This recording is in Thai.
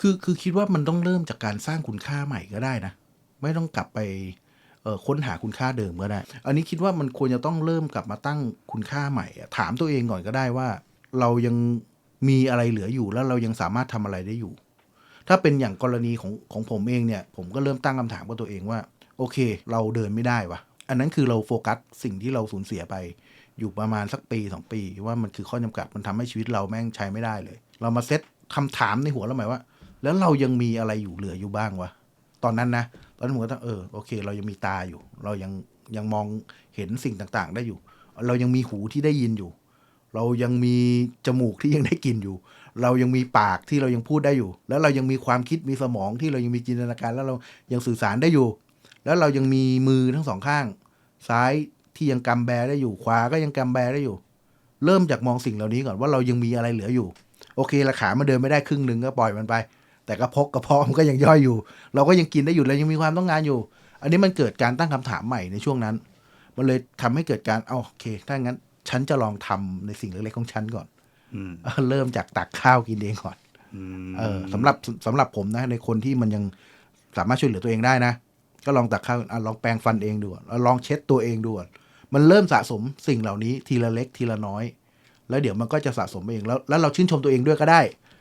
คือคือคิดว่ามันต้องเริ่มจากการสร้างคุณค่าใหม่ก็ได้นะ ไม่ต้องกลับไปค้นหาคุณค่าเดิมก็ได้ อันนี้คิดว่ามันควรจะต้องเริ่มกลับมาตั้งคุณค่าใหม่ ถามตัวเองก่อนก็ได้ว่า เรายังมีอะไรเหลืออยู่แล้วเรายังสามารถทำอะไรได้อยู่ ถ้าเป็นอย่างกรณีของของผมเองเนี่ย ผมก็เริ่มตั้งคำถามกับตัวเองว่า โอเค เราเดินไม่ได้วะอันนั้นคือเราโฟกัสสิ่งที่เราสูญเสียไป อยู่ประมาณสักปีสองปี ว่ามันคือข้อจำกัดมันทำให้ชีวิตเราแม่งใช้ไม่ได้เลย เรามาเซตคำถามในหัวเราใหม่ว่า แล้วเรายังมีอะไรอยู่เหลืออยู่บ้างวะตอนนั้นนะตอนนั้นผมก็ต้องเออโอเค เรายังมีตาอยู่ เรายังยังมองเห็นสิ่งต่างๆ ได้อยู่ เรายังมีหูที่ได้ยินอยู่ เรายังมีจมูกที่ยังได้กลิ่นอยู่ เรายังมีปากที่เรายังพูดได้อยู่ แล้วเรายังมีความคิดมีสมองที่เรายังมีจินตนาการ แล้วเรายังสื่อสารได้อยู่ แล้วเรายังมีมือทั้งสองข้าง ซ้ายที่ยังกำแบได้อยู่ ขวาก็ยังกำแบได้อยู่ เริ่มจากมองสิ่งเหล่านี้ก่อนว่าเรายังมีอะไรเหลืออยู่ โอเคละขามันเดินไม่ได้ครึ่งหนึ่งก็ปล่อยมันไป แต่กระเพกกระเพาะมันก็ยังย่อยอยู่ เราก็ยังกินได้อยู่เรายังมีความต้องการอยู่ อันนี้มันเกิดการตั้งคำถามใหม่ในช่วงนั้น มันเลยทำให้เกิดการเอาโอเค ถ้างั้น ฉันจะลองทำในสิ่งเล็กๆของฉันก่อนอืมเริ่มจากตักข้าวกินเองก่อนอืมเออสำหรับสำหรับผมนะ ในคนที่มันยังสามารถช่วยเหลือตัวเองได้นะ ก็ลองตักข้าวอะลองแปรงฟันเองดูก่อนแล้วลองเช็ดตัวเองดูก่อนมันเริ่มสะสมสิ่งเหล่านี้ทีละเล็กทีละน้อย แล้วเดี๋ยวมันก็จะสะสมเองแล้วแล้วเราชื่นชมตัวเองด้วยก็ได้